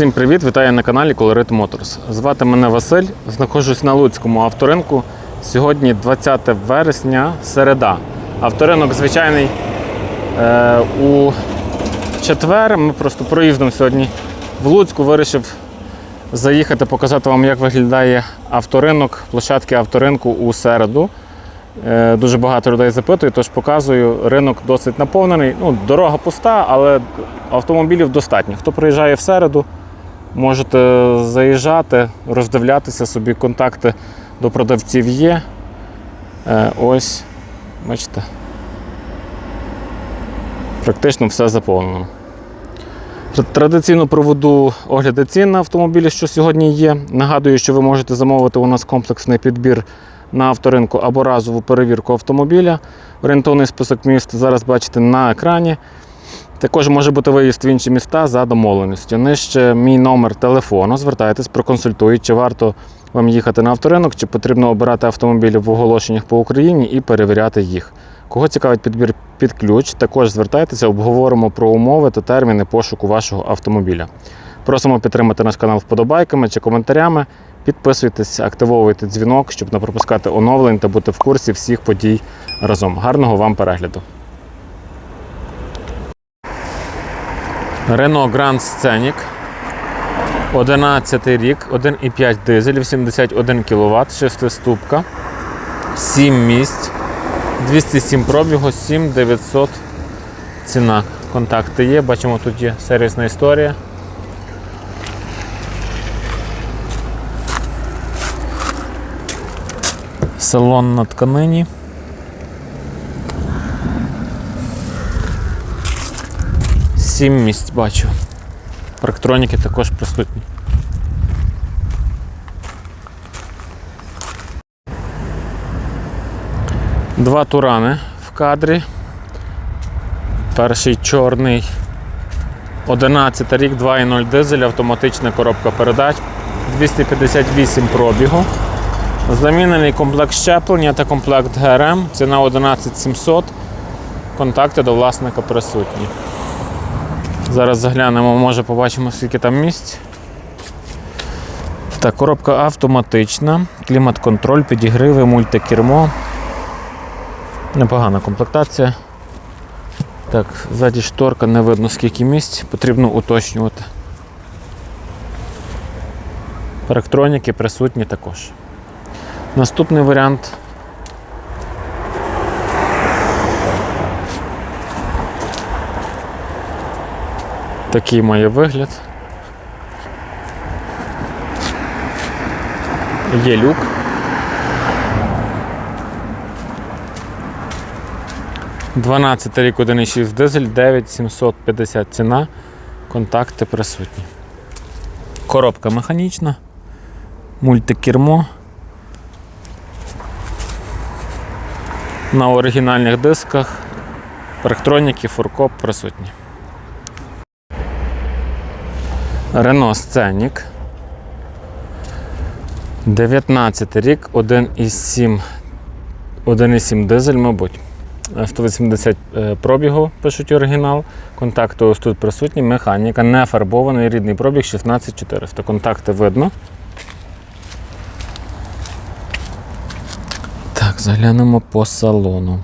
Всім привіт! Вітаю на каналі Colorit Motors. Звати мене Василь, знаходжусь на Луцькому авторинку. Сьогодні 20 вересня, середа. Авторинок звичайний е, у четвер. Ми просто проїздом сьогодні в Луцьку вирішив заїхати, показати вам, як виглядає авторинок, площадки авторинку у середу. Е, Дуже багато людей запитують, тож показую. Ринок досить наповнений. Ну, дорога пуста, але автомобілів достатньо. Хто приїжджає в середу, можете заїжджати, роздивлятися собі, контакти до продавців є. Е, Ось, бачите. Практично все заповнено. Традиційно проведу огляди цін на автомобілі, що сьогодні є. Нагадую, що ви можете замовити у нас комплексний підбір на авторинку або разову перевірку автомобіля. Орієнтовний список міст зараз бачите на екрані. Також може бути виїзд в інші міста за домовленістю. Нижче мій номер телефону. Звертайтесь, проконсультують, чи варто вам їхати на авторинок, чи потрібно обирати автомобілі в оголошеннях по Україні і перевіряти їх. Кого цікавить підбір під ключ, також звертайтеся, обговоримо про умови та терміни пошуку вашого автомобіля. Просимо підтримати наш канал вподобайками чи коментарями. Підписуйтесь, активовуйте дзвінок, щоб не пропускати оновлень та бути в курсі всіх подій разом. Гарного вам перегляду! Renault Grand Scenic. 11 рік, 1,5 дизель, 81 кВт, 6 ступка, 7 місць, 207 пробігу, 7900 ціна. Контакти є, бачимо, тут є сервісна історія. Салон на тканині. Сім місць бачу. Парктроніки також присутні. Два турани в кадрі. Перший чорний 11 рік, 2.0 дизель, автоматична коробка передач, 258 пробігу. Замінений комплект щеплення та комплект ГРМ. Ціна 11700. Контакти до власника присутні. Зараз заглянемо, може побачимо, скільки там місць. Так, коробка автоматична, клімат-контроль, підігриви, мультикермо. Непогана комплектація. Так, ззаді шторка не видно скільки місць, потрібно уточнювати. Електроніки присутні також. Наступний варіант. Такий має вигляд. Є люк. Дванадцятий рік 1,6 дизель, 9750 ціна, контакти присутні. Коробка механічна, мультикермо. На оригінальних дисках, парктроніки, фуркоп присутні. Renault Scenic. 19 рік, 1,7 1,7 дизель, мабуть. 180 е, пробігу, пишуть оригінал. Контакти ось тут присутні, механіка, не фарбований, рідний пробіг 16400. Контакти видно. Так, заглянемо по салону.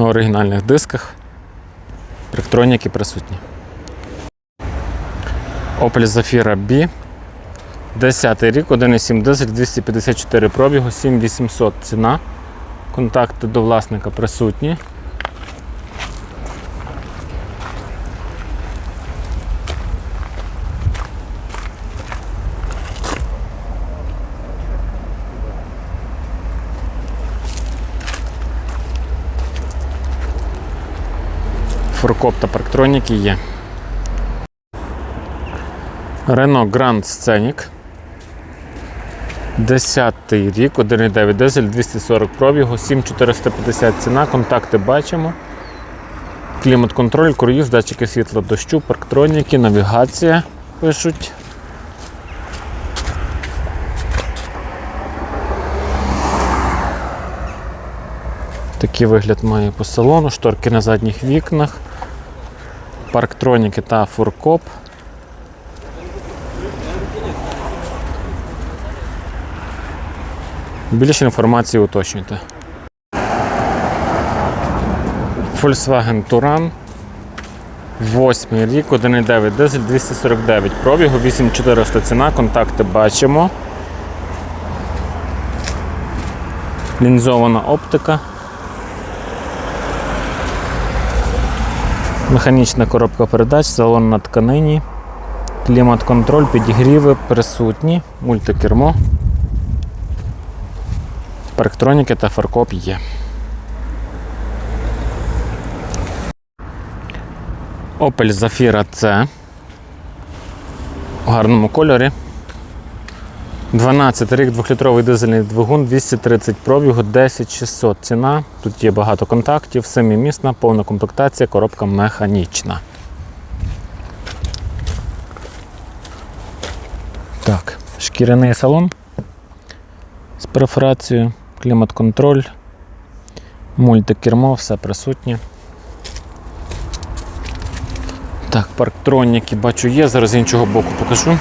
На оригінальних дисках. Електроніки присутні. Opel Zafira B. 10 рік, 1,7 дизель, 254 пробігу, 7800 ціна. Контакти до власника присутні. Фуркоп та парктроніки є. Renault Grand Scenic. 10 рік, 1,9 дизель, 240 пробігу, 7450 ціна, контакти бачимо. Клімат-контроль, круїз, датчики світла дощу, парктроніки, навігація пишуть. Такий вигляд має по салону, шторки на задніх вікнах, парктроніки та фуркоп. Більше інформації уточнюйте. Volkswagen Touran. Восьмий рік, 1,9 дизель, 249 пробігу, 8400 ціна, контакти бачимо. Лінзована оптика. Механічна коробка передач, салон на тканині, клімат-контроль, підігріви присутні, мультикермо, парктроніки та фаркоп є. Opel Zafira C у гарному кольорі. 12 рік, 2-літровий дизельний двигун, 230 пробігу, 10600 ціна. Тут є багато контактів, семимісна, повна комплектація, коробка механічна. Так, шкіряний салон з перфорацією, клімат-контроль, мультикермо, все присутнє. Так, парктроніки бачу є, зараз з іншого боку покажу.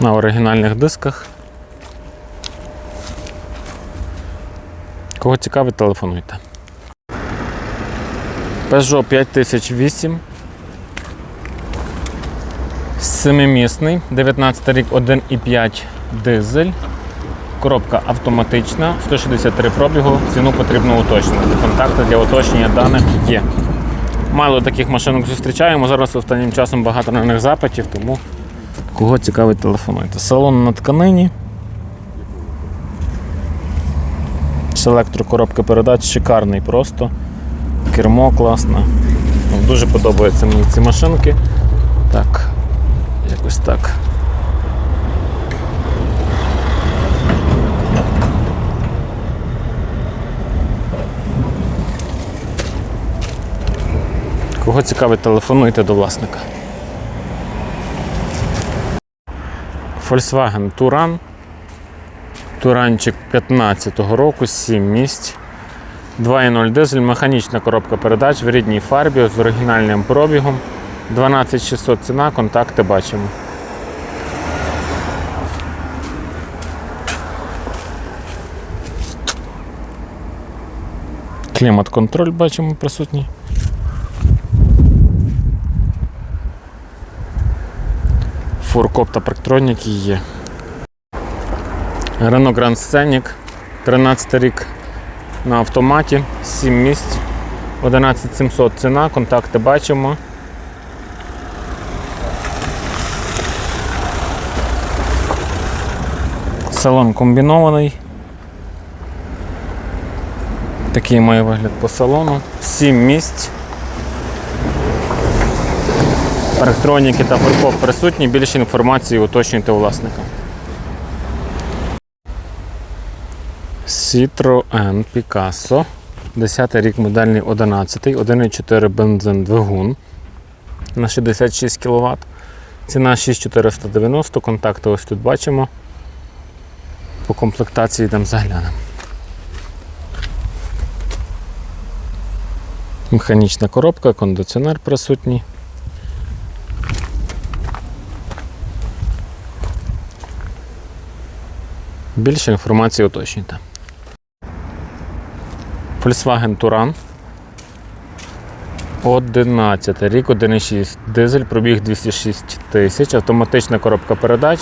На оригінальних дисках. Кого цікавить, телефонуйте. Peugeot 5008. Семимісний, 19 рік 1,5 дизель. Коробка автоматична, 163 пробігу, ціну потрібно уточнити. Контакти для уточнення даних є. Мало таких машинок зустрічаємо. Зараз останнім часом багато на них запитів, тому кого цікавить, телефонуйте. Салон на тканині. Селектор коробки передач шикарний просто. Кермо класне. Ну, Дуже подобаються мені ці машинки. Так, якось так. Кого цікавить, телефонуйте до власника. Volkswagen Touran. Туранчик 15-го року, 7 місць. 2.0 дизель, механічна коробка передач в рідній фарбі з оригінальним пробігом. 12600 ціна, контакти бачимо. Клімат-контроль бачимо присутній. Фуркоп та парктроніки є. Renault Grand Scenic, 13 рік на автоматі, 7 місць, 11700 ціна, контакти бачимо. Салон комбінований. Такий має вигляд по салону. 7 місць. Парктроніки та фаркоп присутні. Більше інформації уточнюйте у власника. Citroen Picasso. 10 рік модельний 11, 1,4 бензин двигун на 66 кВт. Ціна 6490, контакти ось тут бачимо. По комплектації йдемо заглянемо. Механічна коробка, кондиціонер присутній. Більше інформації уточнюйте. Volkswagen Touran. 11 рік, 1,6 дизель, пробіг 206 тисяч, автоматична коробка передач.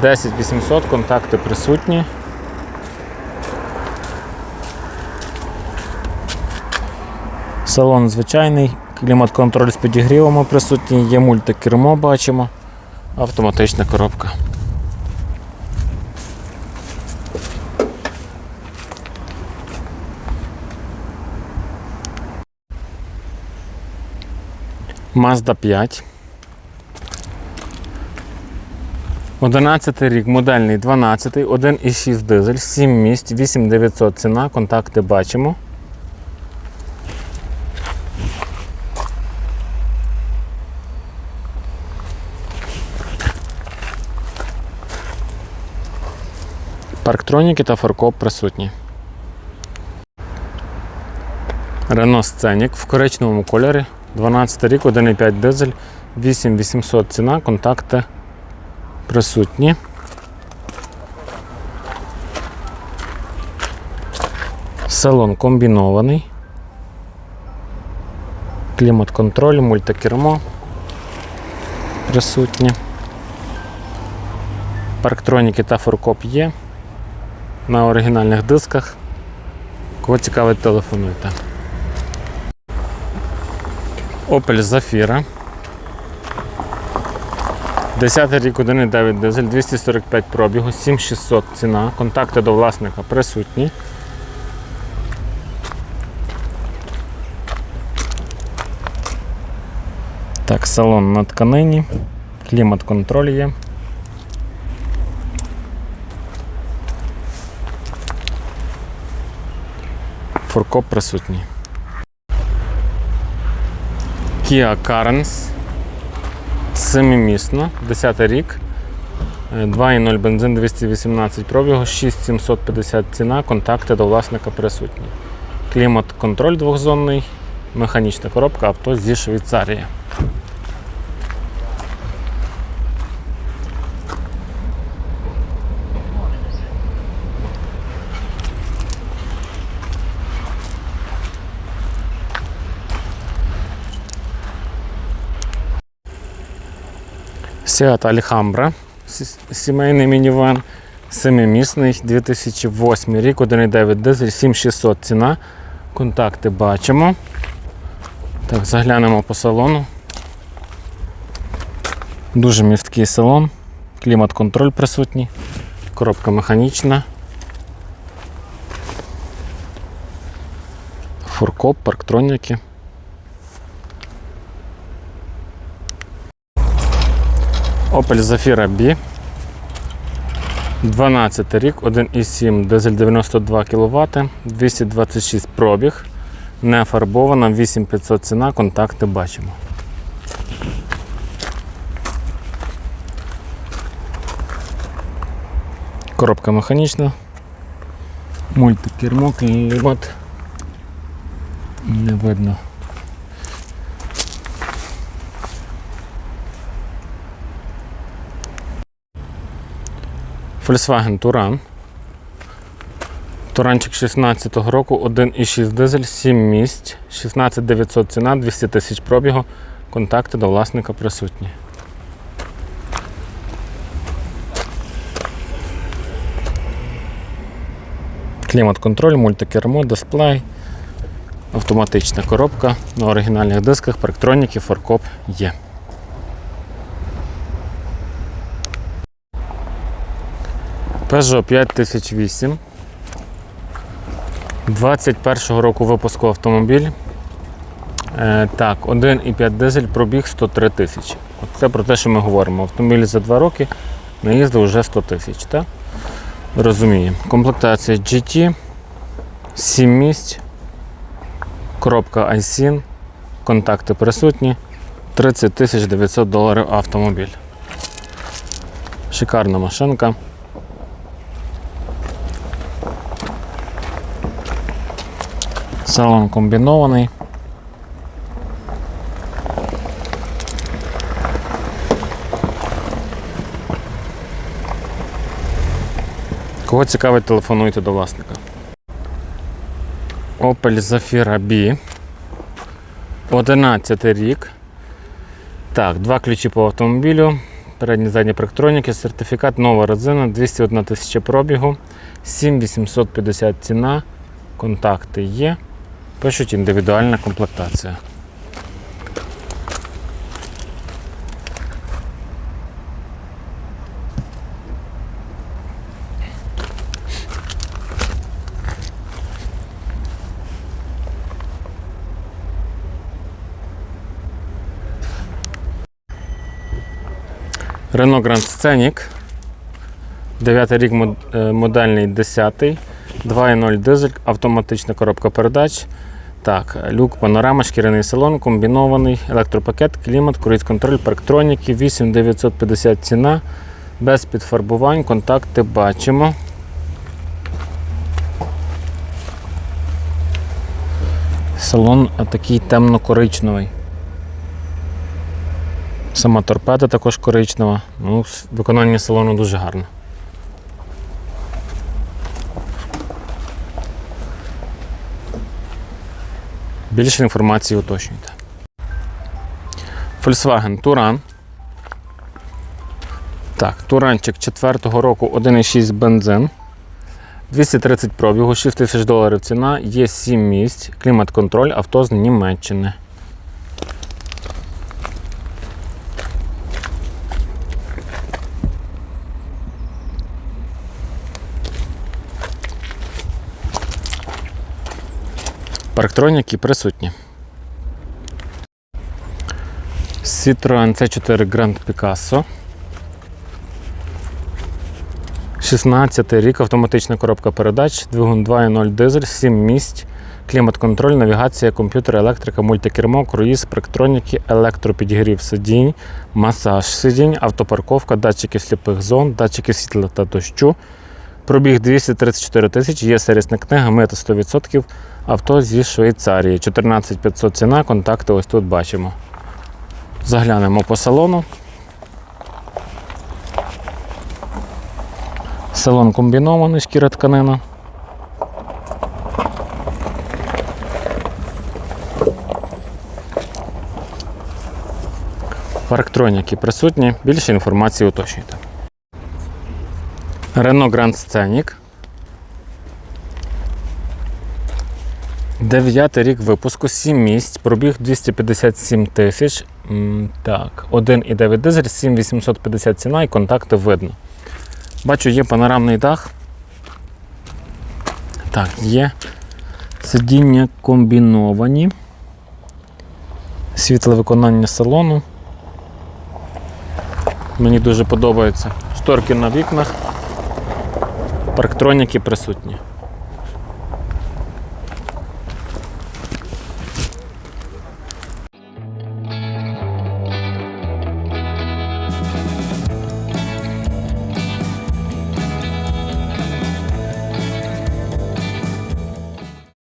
10800, контакти присутні. Салон звичайний, клімат-контроль з підігрівами присутній, є мультикермо, бачимо, автоматична коробка. Mazda 5. 11 рік, модельний 12, 1,6 дизель, 7 місць, 8900 ціна, контакти бачимо. Парктроніки та фаркоп присутні. Renault Scenic в коричневому кольорі. 12 рік, 1,5 дизель, 8800 ціна, контакти присутні. Салон комбінований. Клімат-контроль, мультикермо присутні. Парктроніки та форкоп є на оригінальних дисках. Кого цікавить, телефонуйте. Opel Zafira. 10 рік 1,9 дизель, 245 пробігу, 7600 ціна. Контакти до власника присутні. Так, салон на тканині, клімат-контроль є. Фуркоп присутній. Kia Carens. Семимісно, 10 рік. Е, 2,0 бензин 218 пробігу, 6750 ціна, контакти до власника присутні. Клімат-контроль двохзонний, механічна коробка авто зі Швейцарії. Seat Alhambra, сі- сімейний мінівен, семимісний, 2008 рік, 1,9 дизель, 7600 ціна. Контакти бачимо. Так, заглянемо по салону. Дуже місткий салон, клімат-контроль присутній, коробка механічна. Фуркоп, парктроніки. Opel Zafira B. 12 рік, 1,7 дизель 92 кВт, 226 пробіг, не фарбована, 8500 ціна, контакти бачимо. Коробка механічна. Мультикермо, клімат. Не видно. Volkswagen Туран. Туранчик 16-го року, 1,6 дизель, 7 місць, 16900 ціна, 200 тисяч пробігу. Контакти до власника присутні. Клімат-контроль, мультикермо, дисплей, автоматична коробка на оригінальних дисках, парктроніки, форкоп є. Peugeot 5008. 21-го року випуску автомобіль. Е, так, 1,5 дизель, пробіг 103 тисячі. Це про те, що ми говоримо. Автомобіль за 2 роки наїздив вже 100 тисяч. Розуміємо. Комплектація GT, 7 місць, коробка iSIN, контакти присутні, 30 тисяч 900 доларів автомобіль. Шикарна машинка. Салон комбінований. Кого цікавить, телефонуйте до власника. Opel Zafira B. 11 рік. Так, два ключі по автомобілю. Передні задні парктроніки, сертифікат, нова резина, 201 тисяча пробігу, 7850 ціна, контакти є. Пишуть індивідуальна комплектація. Renault Grand Scenic. 9 рік е, модельний 10, 2.0 дизель, автоматична коробка передач. Так, Люк, панорама, шкіряний салон, комбінований, електропакет, клімат, круїз-контроль, парктроніки, 8950 ціна, без підфарбувань, контакти бачимо. Салон такий темно-коричневий. Сама торпеда також коричнева. Ну, Виконання салону дуже гарне. Більше інформації уточнюйте. Volkswagen Touran. Так, Туранчик 4-го року 1,6 бензин. 230 пробігу, 6 тисяч доларів ціна, є 7 місць, клімат-контроль, авто з Німеччини. Парктроніки присутні. Citroen C4 Grand Picasso. 16 рік, автоматична коробка передач, двигун 2.0 дизель, 7 місць, клімат-контроль, навігація, комп'ютер, електрика, мультикермо, круїз, спректроніки, електропідігрів сидінь, масаж сидінь, автопарковка, датчики сліпих зон, датчики світла та дощу. Пробіг 234 тисячі, є сервісна книга, мито 100%, авто зі Швейцарії. 14500 ціна, контакти ось тут бачимо. Заглянемо по салону. Салон комбінований, шкіра тканина. Парктроніки присутні. Більше інформації уточнюйте. Renault Grand Scenic. Дев'ятий рік випуску, 7 місць, пробіг 257 тисяч. Так, 1,9 дизель, 7850 ціна і контакти видно. Бачу, є панорамний дах. Так, є сидіння комбіновані. Світле виконання салону. Мені дуже подобається. Шторки на вікнах. Парктроніки присутні.